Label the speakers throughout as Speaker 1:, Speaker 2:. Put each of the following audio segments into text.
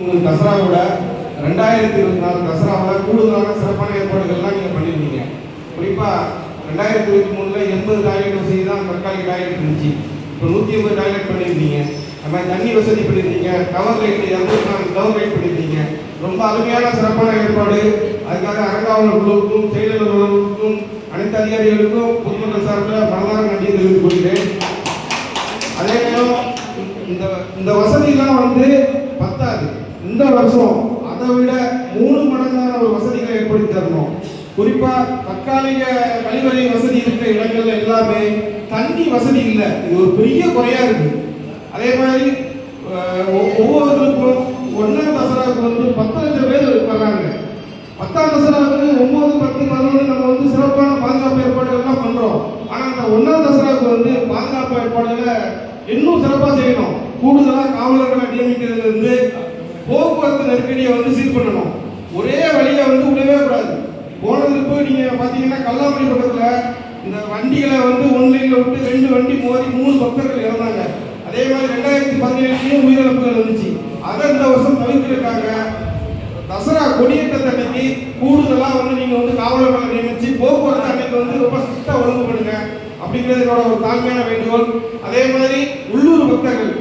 Speaker 1: உங்களுக்கு தசராவோட ரெண்டாயிரத்தி இருபத்தி நாலு தசராவில் கூடுதலான சிறப்பான ஏற்பாடுகள்லாம் நீங்கள் பண்ணியிருந்தீங்க. குறிப்பாக ரெண்டாயிரத்தி இருபத்தி மூணில் எண்பது டாய்லெட் வசதி தான் தற்காலிக டாய்லெட் இருந்துச்சு. இப்போ நூற்றி ஐம்பது டாய்லெட் பண்ணியிருந்தீங்க. அது மாதிரி தண்ணி வசதி பண்ணியிருந்தீங்க. கவர் லைட் இரநூத்தி நாலு கவர் லைட் பண்ணியிருந்தீங்க. ரொம்ப அருமையான சிறப்பான ஏற்பாடு. அதுக்காக அரங்காவலர் குழுவுக்கும் செயலாளர்களுக்கும் அனைத்து அதிகாரிகளுக்கும் பொதுமக்கள் சார்பில் மனதார நன்றி தெரிவித்துக் கொள்கிறேன். அதே நேரம் இந்த இந்த வசதியெல்லாம் வந்து பத்தாது. இந்த வருஷம் அதை விட மூணு மடங்கான ஒரு வசதிகளை ஏற்படுத்தி தரணும். குறிப்பா தற்காலிக கழிவறை வசதி இருக்கிற இடங்கள்ல எல்லாமே தண்ணி வசதி இல்லை. இது ஒரு பெரிய குறையா இருக்கு. அதே மாதிரி ஒவ்வொருத்தருக்கும் ஒன்னாம் தசராவுக்கு வந்து பத்து லட்சம் பேர் வர்றாங்க. பத்தாம் தசராவுக்கு ஒன்பது பத்து பதினொன்று நம்ம வந்து சிறப்பான பாதுகாப்பு ஏற்பாடுகள்லாம் பண்றோம். ஆனா அந்த ஒன்னாம் தசராவுக்கு வந்து பாதுகாப்பு ஏற்பாடுகளை இன்னும் சிறப்பாக செய்யணும். கூடுதலா காவலர்களை நியமிக்கிறதுல இருந்து போக்குவரத்து நெருக்கடியை வந்து சீர் பண்ணணும். ஒரே வழியை வந்து விடவே கூடாது. போனதுக்கு போய் நீங்கள் பார்த்தீங்கன்னா கல்லாமணி பக்கத்தில் இந்த வண்டிகளை வந்து ஒன்லைன்ல விட்டு ரெண்டு வண்டி மோதி மூணு பக்தர்கள் இறந்தாங்க. அதே மாதிரி ரெண்டாயிரத்தி பதினேழுலயும் உயிரிழப்புகள் இருந்துச்சு அதை இந்த வருஷம் தவிர்த்துருக்காங்க தசரா கொடியேற்றத்தை அன்னைக்கு கூடுதலாக வந்து நீங்கள் வந்து காவலர்களை நியமிச்சு போக்குவரத்து அன்னைக்கு வந்து ரொம்ப ஸ்ட்ரிக்டாக ஒழுங்கு பண்ணுங்க அப்படிங்கிறது என்னோட ஒரு தாழ்மையான வேண்டுகோள். அதே மாதிரி உள்ளூர் பக்தர்கள்.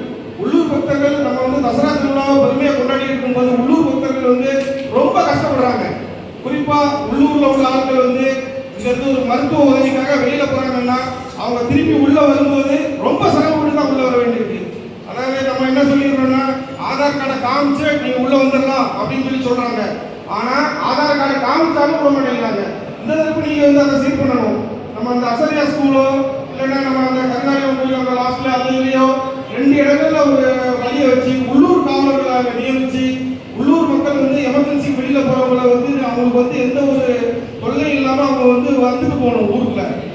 Speaker 1: உள்ளூர் பக்தர்கள் நம்ம வந்து தசரா திருவிழாவை பெருமையா கொண்டாடி இருக்கும்போது உள்ளூர் பக்தர்கள் வந்து ரொம்ப கஷ்டப்படுறாங்க குறிப்பா உள்ளூர்ல உள்ள ஆட்கள் வந்து இங்கிருந்து ஒரு மருத்துவ உதவிக்காக வெளியில போறாங்கன்னா அவங்க திருப்பி உள்ள வரும்போது ரொம்ப சிரமப்பட்டு தான் உள்ள வர வேண்டியிருக்கு. அதாவது நம்ம என்ன சொல்லிடுறோம்னா ஆதார் கார்டை காமிச்சு நீங்க உள்ள வந்துடலாம் அப்படின்னு சொல்லி சொல்றாங்க. ஆனா ஆதார் கார்டை காமிச்சாலும் விட மாட்டேங்கிறாங்க இந்த தரப்பு நீங்க வந்து அதை சீர் பண்ணணும். நம்ம அந்த அசரியா ஸ்கூலோ இல்லைன்னா நம்ம அந்த கருணாலயம் கோயில் அந்த லாஸ்ட்ல இல்லையோ ரெண்டு இடங்கள்ல ஒரு வழியை வச்சு உள்ளூர் காவலர்களை அங்க நியமிச்சு உள்ளூர் மக்கள் வந்து எமர்ஜென்சி வெளியில் போகிறவங்கள வந்து அவங்களுக்கு வந்து எந்த ஒரு தொல்லையும் இல்லாமல் அவங்க வந்து வந்துட்டு போகணும் ஊருக்குள்ள.